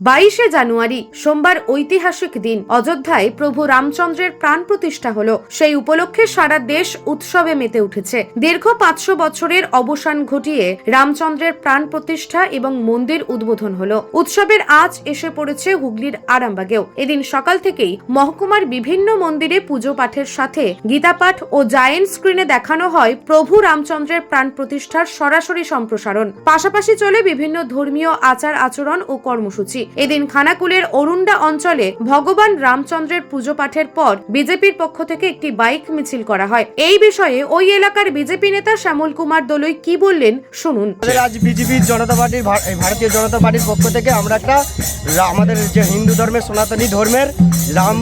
বাইশে জানুয়ারি সোমবার ঐতিহাসিক দিন। অযোধ্যায় প্রভু রামচন্দ্রের প্রাণ প্রতিষ্ঠা হল। সেই উপলক্ষে সারা দেশ উৎসবে মেতে উঠেছে। দীর্ঘ পাঁচশো বছরের অবসান ঘটিয়ে রামচন্দ্রের প্রাণ প্রতিষ্ঠা এবং মন্দির উদ্বোধন হল। উৎসবের আজ এসে পড়েছে হুগলির আরামবাগেও। এদিন সকাল থেকেই মহকুমার বিভিন্ন মন্দিরে পুজো পাঠের সাথে গীতাপাঠ ও জায়েন্ট স্ক্রিনে দেখানো হয় প্রভু রামচন্দ্রের প্রাণ প্রতিষ্ঠার সরাসরি সম্প্রসারণ। পাশাপাশি চলে বিভিন্ন ধর্মীয় আচার আচরণ ও কর্মসূচি। এদিন খানাকুলের অরুণ্ডা অঞ্চলে ভগবান রামচন্দ্রের পুজো পাঠের পর বিজেপির পক্ষ থেকে একটি বাইক মিছিল করা হয়। এই বিষয়ে ওই এলাকার বিজেপি নেতা শ্যামল কুমার দলুই কি বললেন শুনুন। আজ বিজেপির জনতা পার্টির ভারতীয় জনতা পার্টির পক্ষ থেকে আমরা একটা আমাদের যে হিন্দু ধর্মের সনাতনী ধর্মের রাম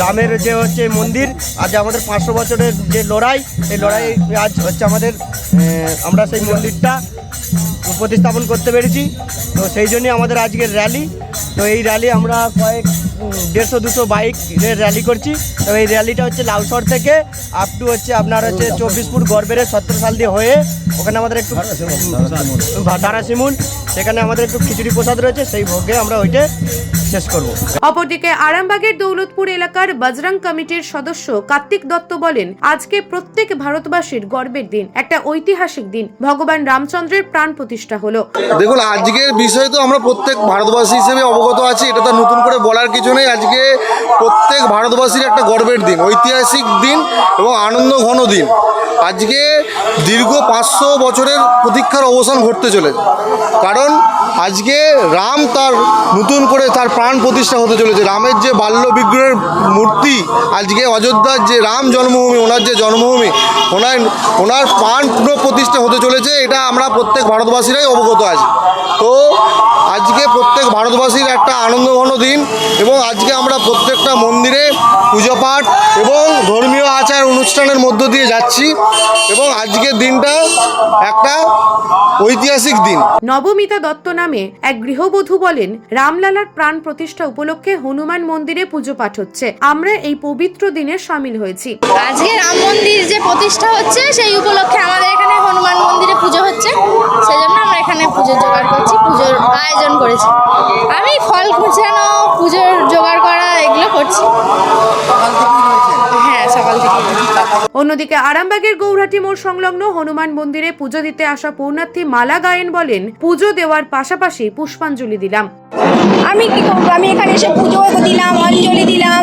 রামের যে হচ্ছে মন্দির, আজ আমাদের পাঁচশো বছরের যে লড়াই, এই লড়াই আজ হচ্ছে আমাদের আমরা সেই মন্দিরটা প্রতিস্থাপন করতে পেরেছি। তো সেই জন্যই আমাদের আজকের র্যালি তো এই র্যালি আমরা কয়েক দেড়শো দুশো বাইকের র্যালি করছি। তো এই র্যালিটা হচ্ছে লালসর থেকে আপ টু হচ্ছে আপনার হচ্ছে চব্বিশ ফুট গড়বেড়ে সত্তর সাল দিয়ে হয়ে ওখানে আমাদের একটু তারাসিমুল সেখানে আমাদের একটু খিচুড়ি প্রসাদ রয়েছে সেই ভোগে আমরা ওইটা শেষ করব। অপরদিকে আরামবাগের দৌলতপুর এলাকার বজরং কমিটির সদস্য কার্তিক দত্ত বলেন আজকে প্রত্যেক ভারতবাসীর গর্বের দিন একটা ঐতিহাসিক দিন। ভগবান রামচন্দ্রের প্রাণ প্রতিষ্ঠা হলো। দেখুন আজকের বিষয় তো আমরা প্রত্যেক ভারতবাসী হিসেবে অবগত আছি এটা তো নতুন করে বলার কিছু নেই। আজকে প্রত্যেক ভারতবাসীর একটা গর্বের দিন ঐতিহাসিক দিন এবং আনন্দ ঘন দিন। আজকে দীর্ঘ পাঁচশো বছরের প্রতীক্ষার অবসান ঘটতে চলেছে। কারণ আজকে রাম তার নতুন করে তার প্রাণ প্রতিষ্ঠা হতে চলেছে। রামের যে বাল্য বিগ্রহের মূর্তি, আজকে অযোধ্যার যে রাম জন্মভূমি, ওনার যে জন্মভূমি, ওনার ওনার প্রাণ পুনঃপ্রতিষ্ঠা হতে চলেছে, এটা আমরা প্রত্যেক ভারতবাসীরাই অবগত আছি। তো আজকে প্রত্যেক ভারতবাসীর একটা আনন্দঘন দিন এবং আজকে আমরা প্রত্যেকটা মন্দিরে পুজো পাঠ এবং ধর্মীয় আচার অনুষ্ঠানের মধ্য দিয়ে যাচ্ছি। এবং আজকের দিনটা একটা ঐতিহাসিক দিন। নবমিতা দত্ত নামে এক গৃহবধূ বলেন রামলালার প্রাণ প্রতিষ্ঠা উপলক্ষে হনুমান মন্দিরে পুজো পাঠ হচ্ছে। আমরা এই পবিত্র দিনে সামিল হয়েছি। আজকে রাম মন্দির যে প্রতিষ্ঠা হচ্ছে সেই উপলক্ষে আমাদের এখানে হনুমান মন্দিরে পুজো হচ্ছে। সেই জন্য আমরা এখানে পুজোর জোগাড় করছি পুজোর আয়োজন করেছি। আমি ফল কুচানো পুজোর জোগাড় করা এগুলো করছি। অন্যদিকে আরামবাগের গৌরহাটি মোড় সংলগ্ন হনুমান মন্দিরে পুজো দিতে আসা পূর্ণার্থী মালা গায়েন বলেন, পুজো দেওয়ার পাশাপাশি পুষ্পাঞ্জলি দিলাম। আমি কি করব? আমি এখানে এসে পুজো দিলাম, অঞ্জলি দিলাম।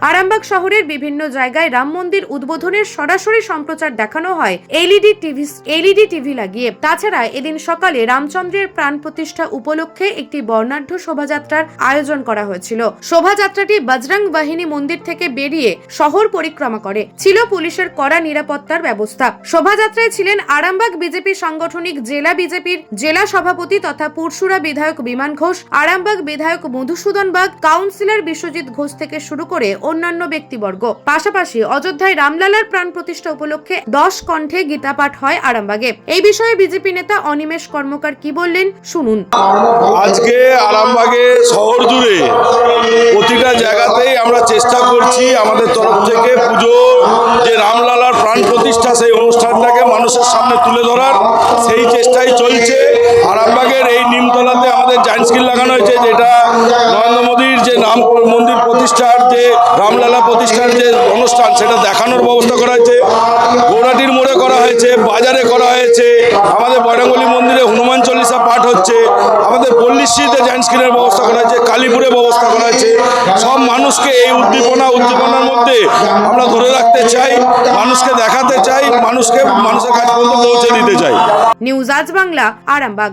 আরামবাগ শহরের বিভিন্ন জায়গায় রাম মন্দির উদ্বোধনের সরাসরি সম্প্রচার দেখানো হয় এলইডি টিভি এলইডি টিভি লাগিয়ে। তাছাড়া এদিন সকালে রামচন্দ্রের প্রাণ প্রতিষ্ঠা উপলক্ষে একটি বর্ণাঢ্য শোভাযাত্রার আয়োজন করা হয়েছিল। শোভাযাত্রাটি বজরং বাহিনী মন্দির থেকে বেরিয়ে শহর পরিক্রমা করে। ছিল পুলিশের কড়া নিরাপত্তার ব্যবস্থা। শোভাযাত্রায় ছিলেন আরামবাগ বিজেপি সাংগঠনিক জেলা বিজেপির জেলা সভাপতি তথা পুরসুরা বিধায়ক বিমান ঘোষ, আরামবাগ বিধায়ক মধুসূদন বাগ, কাউন্সিলর বিশ্বজিৎ ঘোষ থেকে শুরু করে অন্যান্য ব্যক্তিবর্গ। পাশাপাশি অযোধ্যায় রামলালার প্রাণ প্রতিষ্ঠা উপলক্ষে দশ কণ্ঠে গীতা পাঠ হয় আরামবাগে। এই বিষয়ে বিজেপি নেতা অনিমেষ কর্মকার কি বললেন শুনুন। আজকে আরামবাগে শহর জুড়ে প্রতিটা জায়গাতেই আমরা চেষ্টা করছি আমাদের তরফ থেকে পুজো, যে রামলালার প্রাণ প্রতিষ্ঠা সেই অনুষ্ঠানটাকে মানুষের সামনে তুলে ধরার, সেই চেষ্টাই চলছে। স্কিল লাগানো হয়েছে যেটা নরেন্দ্র মোদীর যে রাম মন্দির প্রতিষ্ঠার যে রামলালা প্রতিষ্ঠার যে অনুষ্ঠান, সেটা দেখানোর ব্যবস্থা করা হয়েছে। গৌরাটির মোড়ে করা হয়েছে, বাজারে করা হয়েছে, আমাদের বয়রাঙ্গলি মন্দিরে হনুমান চল্লিশা পাঠ হচ্ছে, আমাদের পল্লীশ্রীতে জাইন্ট স্ক্রিনের ব্যবস্থা করা হয়েছে, কালীপুরে ব্যবস্থা করা হয়েছে। সব মানুষকে এই উদ্দীপনা, উদ্দীপনার মধ্যে আমরা ধরে রাখতে চাই, মানুষকে দেখাতে চাই, মানুষকে, মানুষের কাছে পর্যন্ত পৌঁছে দিতে চাই। নিউজ আজ বাংলা, আরামবাগ।